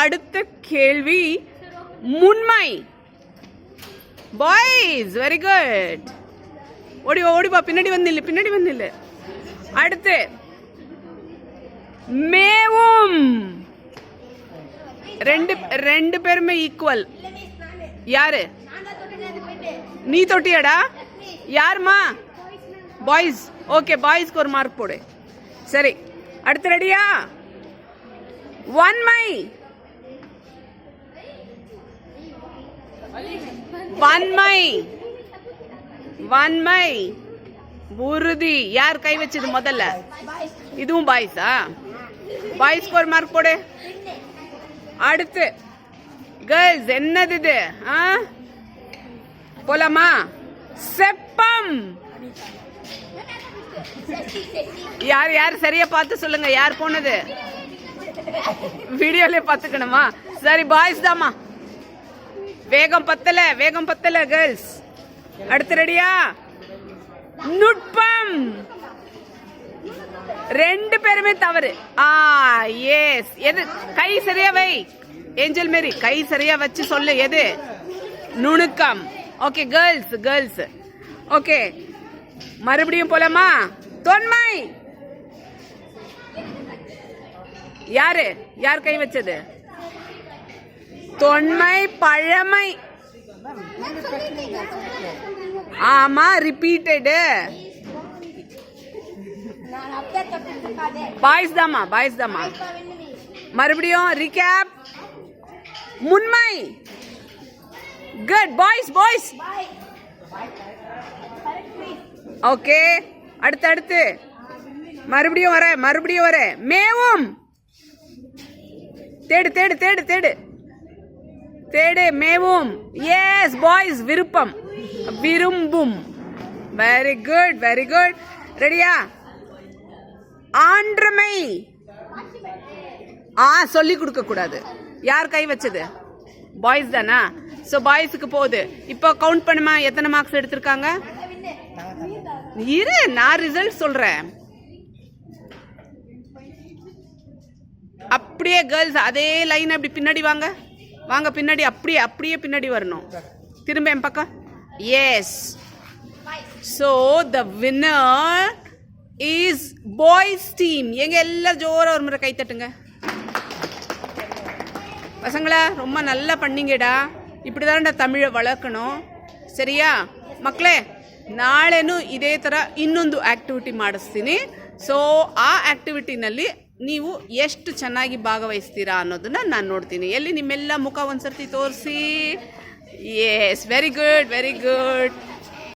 அடுத்த கேள்வி. முன்மை. Boys very good ஓடி ஓடிப்பா ஓடி பின்னாடி வந்து பின்னாடி வந்து அடுத்து. மேவும். ரெண்டு ரெண்டு பேருமே ஈக்குவல் யாரு? நீ தொட்டியாடா? யாருமா? பாய்ஸ் ஓகே பாய்ஸ்க்கு ஒரு மார்க் போடு. சரி. அடுத்து ரெடியா வன்மை வன்மை. வன்மை. உறுதி. யார் கை வச்சது முதல்ல? இதுவும் பாய்ஸா பாய்ஸ்க்கு ஒரு மார்க் போடு. அடுத்து. கேர்ள்ஸ் என்னது இது? ஆ? போலாமா? செப்பம். யார் யார் சரியா பார்த்து சொல்லுங்க. யார் போனது? வீடியோல பார்த்துக்கணுமா? சரி பாய்ஸ் தாமா வேகம் பத்தல வேகம் பத்தல கேர்ள்ஸ் அடுத்து ரெடியா நுட்பம். ரெண்டு பேருமே தவறு. ஆ எஸ் எது? கை சரியா வை. ஏஞ்சல் மேரி கை சரியா வச்சு சொல்லு. எது? நுணுக்கம். ஓகே கேர்ள்ஸ் கேர்ள்ஸ் ஓகே மறுபடியும் போலாமா? தொன்மை. யாரு? யார் கை வச்சது? தொன்மை பழமை. ஆமா ரிப்பீட்டடு பாய்ஸ் தாமா பாய்ஸ் தாமா மறுபடியும் ரிகேப் முன்மை. குட் பாய்ஸ் பாய்ஸ் ஓகே அடுத்து அடுத்து. மறுபடியும் வர மறுபடியும் வர. மேவும். தேடு தேடு தேடு தேடு. தேடு மேவும். எஸ் பாய்ஸ் விருப்பம். விரும்பும். வெரி குட் வெரி குட் ரெடியா ஆன்றமை ஆ சொல்லி கொடுக்க கூடாது. யார் கை வச்சது? பாய்ஸ் தானா? ஸோ பாய்ஸுக்கு போகுது. இப்போ கவுண்ட் பண்ணுமா? எத்தனை மார்க்ஸ் எடுத்திருக்காங்க? இரு நான் ரிசல்ட் சொல்கிறேன் அப்படியே கேர்ள்ஸ் அதே லைன் அப்படி பின்னாடி வாங்க. வாங்க பின்னாடி அப்படியே அப்படியே பின்னாடி வரணும். திரும்ப என் பக்கம். Yes so the winner is boys team எங்க எல்லாம் ஜோராக ஒரு முறை கைத்தட்டுங்க பசங்களா ரொம்ப நல்லா பண்ணீங்கடா. இப்படி தான்டா தமிழை வளர்க்கணும். சரியா? மக்களே ನಾಳೆನೂ இதே ಥರ ಇನ್ನೊಂದು ஆக்டிவிட்டி ಮಾಡಿಸ್ತೀನಿ ಸೊ ಆ ಆ್ಯಕ್ಟಿವಿಟಿನಲ್ಲಿ ನೀವು ಎಷ್ಟು ಚೆನ್ನಾಗಿ ಭಾಗವಹಿಸ್ತೀರಾ ಅನ್ನೋದನ್ನ ನಾನು ನೋಡ್ತೀನಿ. ಎಲ್ಲಿ ನಿಮ್ಮೆಲ್ಲ ಮುಖ ಒಂದ್ಸರ್ತಿ ತೋರಿಸಿ. Yes very good very good